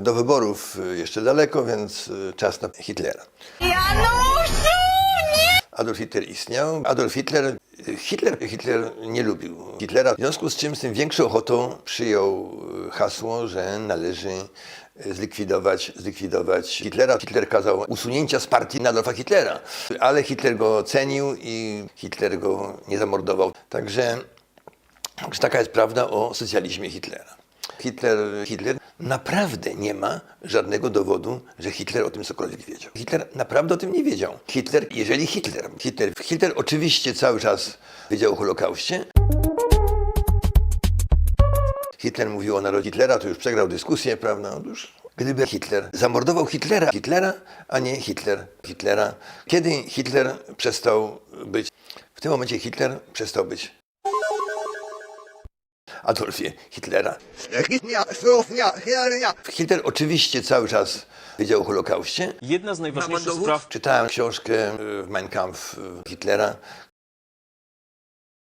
Do wyborów y, jeszcze daleko, więc y, czas na Hitlera. Januszu, nie! Adolf Hitler istniał. Adolf Hitler, Hitler, Hitler nie lubił Hitlera, w związku z czym z tym większą ochotą przyjął y, hasło, że należy y, zlikwidować, zlikwidować Hitlera. Hitler kazał usunięcia z partii Adolfa Hitlera, ale Hitler go cenił i Hitler go nie zamordował. Także, także taka jest prawda o socjalizmie Hitlera. Hitler, Hitler naprawdę nie ma żadnego dowodu, że Hitler o tym cokolwiek wiedział. Hitler naprawdę o tym nie wiedział. Hitler, jeżeli Hitler, Hitler, Hitler oczywiście cały czas wiedział o Holokauście. Hitler mówił o narodzie Hitlera, to już przegrał dyskusję, prawda? Otóż gdyby Hitler zamordował Hitlera, Hitlera, a nie Hitler Hitlera, kiedy Hitler przestał być? W tym momencie Hitler przestał być Adolfie Hitlera. Hitler oczywiście cały czas wiedział o Holokauście. Jedna z najważniejszych spraw Czytałem książkę y, Mein Kampf y, Hitlera,